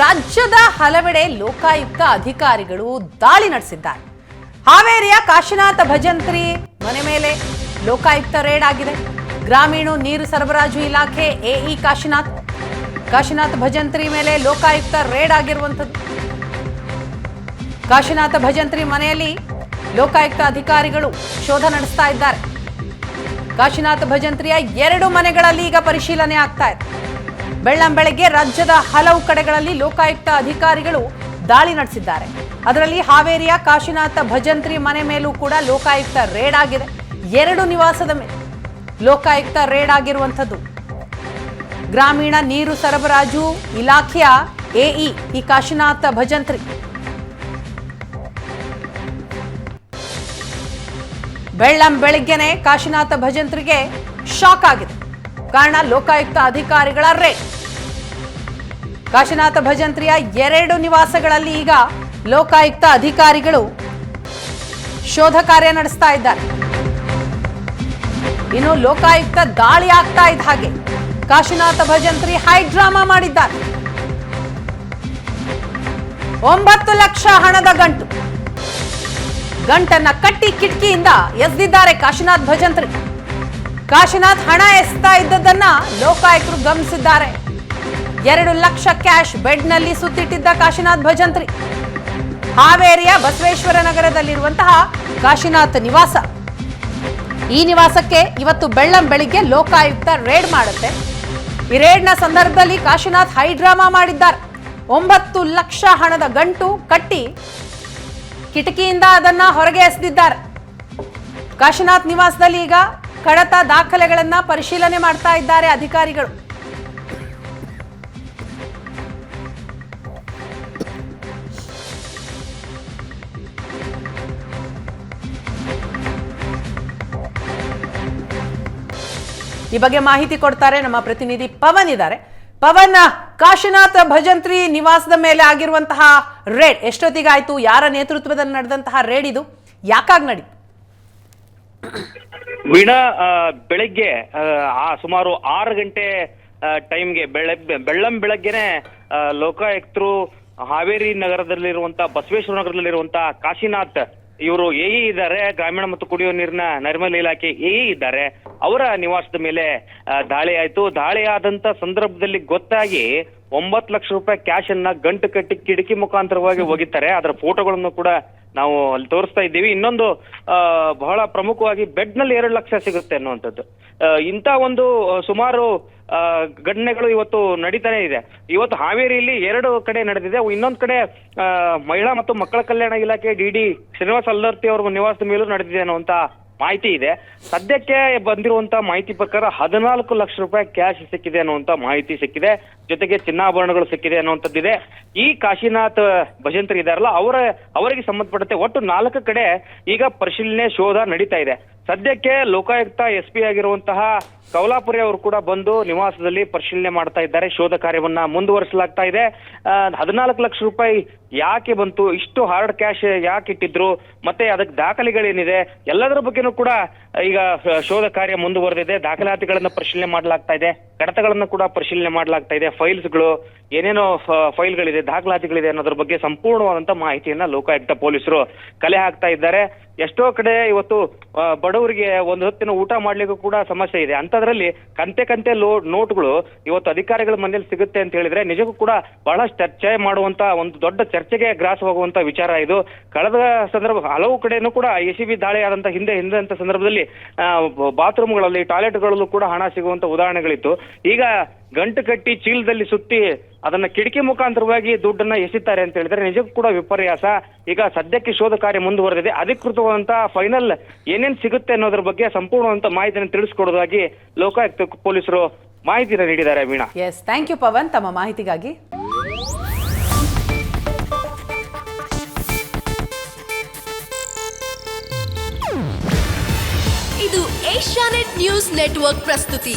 ರಾಜ್ಯದ ಹಲವೆಡೆ ಲೋಕಾಯುಕ್ತ ಅಧಿಕಾರಿಗಳು ದಾಳಿ ನಡೆಸಿದ್ದಾರೆ. ಹಾವೇರಿಯ ಕಾಶಿನಾಥ ಭಜಂತ್ರಿ ಮನೆ ಮೇಲೆ ಲೋಕಾಯುಕ್ತ ರೇಡ್ ಆಗಿದೆ. ಗ್ರಾಮೀಣ ನೀರು ಸರಬರಾಜು ಇಲಾಖೆ ಎಇ ಕಾಶಿನಾಥ್. ಕಾಶಿನಾಥ ಭಜಂತ್ರಿ ಮೇಲೆ ಲೋಕಾಯುಕ್ತ ರೇಡ್ ಆಗಿರುವಂಥದ್ದು. ಕಾಶಿನಾಥ ಭಜಂತ್ರಿ ಮನೆಯಲ್ಲಿ ಲೋಕಾಯುಕ್ತ ಅಧಿಕಾರಿಗಳು ಶೋಧ ನಡೆಸ್ತಾ ಇದ್ದಾರೆ. ಕಾಶಿನಾಥ ಭಜಂತ್ರಿಯ ಎರಡು ಮನೆಗಳಲ್ಲಿ ಈಗ ಪರಿಶೀಲನೆ ಆಗ್ತಾ ಇದೆ. ಬೆಳ್ಳಂ ಬೆಳಗ್ಗೆ ರಾಜ್ಯದ ಹಲವು ಕಡೆಗಳಲ್ಲಿ ಲೋಕಾಯುಕ್ತ ಅಧಿಕಾರಿಗಳು ದಾಳಿ ನಡೆಸಿದ್ದಾರೆ. ಅದರಲ್ಲಿ ಹಾವೇರಿಯ ಕಾಶಿನಾಥ ಭಜಂತ್ರಿ ಮನೆ ಮೇಲೂ ಕೂಡ ಲೋಕಾಯುಕ್ತ ರೇಡ್ ಆಗಿದೆ. ಎರಡು ನಿವಾಸದ ಮೇಲೆ ಲೋಕಾಯುಕ್ತ ರೇಡ್ ಆಗಿರುವಂಥದ್ದು. ಗ್ರಾಮೀಣ ನೀರು ಸರಬರಾಜು ಇಲಾಖೆಯ ಎಇ ಈ ಕಾಶಿನಾಥ ಭಜಂತ್ರಿ. ಬೆಳ್ಳಂ ಬೆಳಿಗ್ಗೆನೆ ಕಾಶಿನಾಥ ಭಜಂತ್ರಿಗೆ ಶಾಕ್ ಆಗಿದೆ. ಕಾರಣ ಲೋಕಾಯುಕ್ತ ಅಧಿಕಾರಿಗಳ ರೇ ಕಾಶಿನಾಥ ಭಜಂತ್ರಿಯ ಎರಡು ನಿವಾಸಗಳಲ್ಲಿ ಈಗ ಲೋಕಾಯುಕ್ತ ಅಧಿಕಾರಿಗಳು ಶೋಧ ಕಾರ್ಯ ನಡೆಸ್ತಾ ಇದ್ದಾರೆ. ಇನ್ನು ಲೋಕಾಯುಕ್ತ ದಾಳಿ ಆಗ್ತಾ ಇದ್ದ ಹಾಗೆ ಕಾಶಿನಾಥ ಭಜಂತ್ರಿ ಹೈ ಡ್ರಾಮಾ ಮಾಡಿದ್ದಾರೆ. ಒಂಬತ್ತು ಲಕ್ಷ ಹಣದ ಗಂಟು. ಗಂಟನ್ನ ಕಟ್ಟಿ ಕಿಟಕಿಯಿಂದ ಎಸ್ದಿದ್ದಾರೆ ಕಾಶಿನಾಥ್ ಭಜಂತ್ರಿ. ಕಾಶಿನಾಥ್ ಹಣ ಎಸ್ತಾ ಇದ್ದದನ್ನ ಲೋಕಾಯುಕ್ತರು ಗಮನಿಸಿದ್ದಾರೆ. ಎರಡು ಲಕ್ಷ ಕ್ಯಾಶ್ ಬೆಡ್ನಲ್ಲಿ ಸುತ್ತಿಟ್ಟಿದ್ದ ಕಾಶಿನಾಥ್ ಭಜಂತ್ರಿ. ಹಾವೇರಿಯ ಬಸವೇಶ್ವರ ನಗರದಲ್ಲಿರುವಂತಹ ಕಾಶಿನಾಥ್ ನಿವಾಸ. ಈ ನಿವಾಸಕ್ಕೆ ಇವತ್ತು ಬೆಳ್ಳಂ ಬೆಳಿಗ್ಗೆ ಲೋಕಾಯುಕ್ತ ರೇಡ್ ಮಾಡುತ್ತೆ. ಈ ರೇಡ್ನ ಸಂದರ್ಭದಲ್ಲಿ ಕಾಶಿನಾಥ್ ಹೈಡ್ರಾಮಾ ಮಾಡಿದ್ದಾರೆ. ಒಂಬತ್ತು ಲಕ್ಷ ಹಣದ ಗಂಟು ಕಟ್ಟಿ ಕಿಟಕಿಯಿಂದ ಅದನ್ನ ಹೊರಗೆ ಎಸೆದಿದ್ದಾರೆ. ಕಾಶಿನಾಥ್ ನಿವಾಸದಲ್ಲಿ ಈಗ ಕಡತ ದಾಖಲೆಗಳನ್ನ ಪರಿಶೀಲನೆ ಮಾಡ್ತಾ ಇದ್ದಾರೆ ಅಧಿಕಾರಿಗಳು. ಈ ಬಗ್ಗೆ ಮಾಹಿತಿ ಕೊಡ್ತಾರೆ ನಮ್ಮ ಪ್ರತಿನಿಧಿ ಪವನ್ ಇದ್ದಾರೆ. ಪವನ್, ಕಾಶಿನಾಥ್ ಭಜಂತ್ರಿ ನಿವಾಸದ ಮೇಲೆ ಆಗಿರುವಂತಹ ರೇಡ್ ಎಷ್ಟೊತ್ತಿಗಾಯ್ತು? ಯಾರ ನೇತೃತ್ವದಲ್ಲಿ ನಡೆದಂತಹ ರೇಡ್ ಇದು? ಯಾಕಾಗಿ ನಡೀತು? ವೀಣಾ ಬೆಳಗ್ಗೆ ಆ, ಸುಮಾರು ಆರು ಗಂಟೆ ಟೈಮ್ಗೆ ಬೆಳ ಬೆಳ್ಳಂ ಬೆಳಗ್ಗೆನೆ ಲೋಕಾಯುಕ್ತರು ಹಾವೇರಿ ನಗರದಲ್ಲಿರುವಂತ ಬಸವೇಶ್ವರ ನಗರದಲ್ಲಿರುವಂತ ಕಾಶಿನಾಥ್ ಇವರು ಎ ಇದ್ದಾರೆ. ಗ್ರಾಮೀಣ ಮತ್ತು ಕುಡಿಯುವ ನೀರಿನ ನೈರ್ಮಲ್ಯ ಇಲಾಖೆ ಎ ಇದ್ದಾರೆ. ಅವರ ನಿವಾಸದ ಮೇಲೆ ದಾಳಿ ಆಯ್ತು. ದಾಳಿ ಆದಂತ ಸಂದರ್ಭದಲ್ಲಿ ಗೊತ್ತಾಗಿ ಒಂಬತ್ತು ಲಕ್ಷ ರೂಪಾಯಿ ಕ್ಯಾಶ್ ಅನ್ನ ಗಂಟು ಕಟ್ಟಿ ಕಿಟಕಿ ಮುಖಾಂತರವಾಗಿ ಒಗಿತಾರೆ ಅದರ ಫೋಟೋಗಳನ್ನು ಕೂಡ ನಾವು ಅಲ್ಲಿ ತೋರಿಸ್ತಾ ಇದ್ದೀವಿ. ಇನ್ನೊಂದು ಬಹಳ ಪ್ರಮುಖವಾಗಿ ಬೆಡ್ನಲ್ಲಿ ಎರಡು ಲಕ್ಷ ಸಿಗುತ್ತೆ ಅನ್ನುವಂಥದ್ದು. ಇಂಥ ಒಂದು ಸುಮಾರು ಘಟನೆಗಳು ಇವತ್ತು ನಡೀತಾನೆ ಇದೆ. ಇವತ್ತು ಹಾವೇರಿಯಲ್ಲಿ ಎರಡು ಕಡೆ ನಡೆದಿದೆ. ಇನ್ನೊಂದು ಕಡೆ ಮಹಿಳಾ ಮತ್ತು ಮಕ್ಕಳ ಕಲ್ಯಾಣ ಇಲಾಖೆ ಡಿ ಡಿ ಶ್ರೀನಿವಾಸ್ ಅಲ್ಲರ್ತಿ ಅವರ ನಿವಾಸದ ಮೇಲೂ ನಡೆದಿದೆ ಅನ್ನುವಂತ ಮಾಹಿತಿ ಇದೆ. ಸದ್ಯಕ್ಕೆ ಬಂದಿರುವಂತ ಮಾಹಿತಿ ಪ್ರಕಾರ ಹದಿನಾಲ್ಕು ಲಕ್ಷ ರೂಪಾಯಿ ಕ್ಯಾಶ್ ಸಿಕ್ಕಿದೆ ಅನ್ನುವಂತ ಮಾಹಿತಿ ಸಿಕ್ಕಿದೆ. ಜೊತೆಗೆ ಚಿನ್ನಾಭರಣಗಳು ಸಿಕ್ಕಿದೆ ಅನ್ನುವಂಥದ್ದಿದೆ. ಈ ಕಾಶಿನಾಥ್ ಭಜಂತ್ರಿ ಇದಾರಲ್ಲ, ಅವರ, ಅವರಿಗೆ ಸಂಬಂಧಪಟ್ಟಂತೆ ಒಟ್ಟು ನಾಲ್ಕು ಕಡೆ ಈಗ ಪರಿಶೀಲನೆ, ಶೋಧ ನಡೀತಾ ಇದೆ. ಸದ್ಯಕ್ಕೆ ಲೋಕಾಯುಕ್ತ ಎಸ್ ಪಿ ಆಗಿರುವಂತಹ ಕೌಲಾಪುರಿ ಅವರು ಕೂಡ ಬಂದು ನಿವಾಸದಲ್ಲಿ ಪರಿಶೀಲನೆ ಮಾಡ್ತಾ ಇದ್ದಾರೆ. ಶೋಧ ಕಾರ್ಯವನ್ನ ಮುಂದುವರಿಸಲಾಗ್ತಾ ಇದೆ. ಹದಿನಾಲ್ಕು ಲಕ್ಷ ರೂಪಾಯಿ ಯಾಕೆ ಬಂತು, ಇಷ್ಟು ಹಾರ್ಡ್ ಕ್ಯಾಶ್ ಯಾಕೆ ಇಟ್ಟಿದ್ರು, ಮತ್ತೆ ಅದಕ್ಕೆ ದಾಖಲೆಗಳೇನಿದೆ, ಎಲ್ಲದರ ಬಗ್ಗೆನೂ ಕೂಡ ಈಗ ಶೋಧ ಕಾರ್ಯ ಮುಂದುವರೆದಿದೆ. ದಾಖಲಾತಿಗಳನ್ನ ಪರಿಶೀಲನೆ ಮಾಡಲಾಗ್ತಾ ಇದೆ. ಕಡತಗಳನ್ನ ಕೂಡ ಪರಿಶೀಲನೆ ಮಾಡಲಾಗ್ತಾ ಇದೆ. ಫೈಲ್ಸ್ಗಳು ಏನೇನೋ ಫೈಲ್ಗಳಿದೆ, ದಾಖಲಾತಿಗಳಿದೆ ಅನ್ನೋದ್ರ ಬಗ್ಗೆ ಸಂಪೂರ್ಣವಾದಂತ ಮಾಹಿತಿಯನ್ನ ಲೋಕಾಯುಕ್ತ ಪೊಲೀಸರು ಕಲೆ ಹಾಕ್ತಾ ಇದ್ದಾರೆ. ಎಷ್ಟೋ ಕಡೆ ಇವತ್ತು ಬಡವರಿಗೆ ಒಂದು ಹೊತ್ತಿನ ಊಟ ಮಾಡ್ಲಿಕ್ಕೂ ಕೂಡ ಸಮಸ್ಯೆ ಇದೆ. ಅಂತದ್ರಲ್ಲಿ ಕಂತೆ ಕಂತೆ ಲೋ, ನೋಟ್ಗಳು ಇವತ್ತು ಅಧಿಕಾರಿಗಳ ಮನೆಯಲ್ಲಿ ಸಿಗುತ್ತೆ ಅಂತ ಹೇಳಿದ್ರೆ ನಿಜಕ್ಕೂ ಕೂಡ ಬಹಳಷ್ಟು ಚರ್ಚೆ ಮಾಡುವಂತ ಒಂದು ದೊಡ್ಡ ಚರ್ಚೆಗೆ ಗ್ರಾಸವಾಗುವಂತ ವಿಚಾರ ಇದು. ಕಳೆದ ಸಂದರ್ಭ, ಹಲವು ಕಡೆನೂ ಕೂಡ ಎ ಸಿ ಬಿ ದಾಳಿ ಆದಂತ ಹಿಂದೆ ಹಿಂದೆ ಸಂದರ್ಭದಲ್ಲಿ ಬಾತ್ರೂಮ್ಗಳಲ್ಲಿ, ಟಾಯ್ಲೆಟ್ಗಳಲ್ಲೂ ಕೂಡ ಹಣ ಸಿಗುವಂತ ಉದಾಹರಣೆಗಳಿತ್ತು. ಈಗ ಗಂಟು ಕಟ್ಟಿ ಚೀಲದಲ್ಲಿ ಸುತ್ತಿ ಅದನ್ನ ಕಿಟಕಿ ಮುಖಾಂತರವಾಗಿ ದುಡ್ಡನ್ನ ಎಸಿತಾರೆ ಅಂತ ಹೇಳಿದ್ರೆ ನಿಜಕ್ಕೂ ಕೂಡ ವಿಪರ್ಯಾಸ. ಈಗ ಸದ್ಯಕ್ಕೆ ಶೋಧ ಕಾರ್ಯ ಮುಂದುವರೆದಿದೆ. ಅಧಿಕೃತವಾದಂತ ಫೈನಲ್ ಏನೇನ್ ಸಿಗುತ್ತೆ ಅನ್ನೋದ್ರ ಬಗ್ಗೆ ಸಂಪೂರ್ಣವಂತ ಮಾಹಿತಿಯನ್ನು ತಿಳಿಸ್ಕೊಡೋದಾಗಿ ಲೋಕಾಯುಕ್ತ ಪೊಲೀಸರು ಮಾಹಿತಿಯನ್ನು ನೀಡಿದ್ದಾರೆ Veena. Yes thank you Pavan ತಮ್ಮ ಮಾಹಿತಿಗಾಗಿ. ಇದು ಏಷ್ಯಾನೆಟ್ ನ್ಯೂಸ್ ನೆಟ್ವರ್ಕ್ ಪ್ರಸ್ತುತಿ.